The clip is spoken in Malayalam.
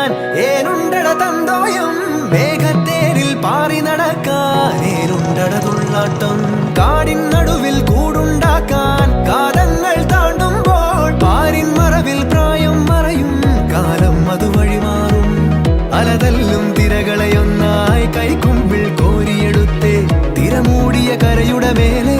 ഞാൻ ഏനുണ്ടട തന്തോയം. മേഘത്തേരിൽ പാറി നടക്കാൻ ഏനുണ്ടട തുള്ളാട്ടം. കാടിൻ നടുവിൽ കൂടുണ്ടാക്കാൻ കാലങ്ങൾ താണ്ടുമ്പോൾ പാരിൻ മറവിൽ പ്രായം മറയും. കാലം അത് വഴിമാറും അലതല്ലും തിരകളെയൊന്നായി കൈക്കുമ്പിൾ കോരിയെടുത്ത്. തിരമൂടിയ കരയുടെ മേലെ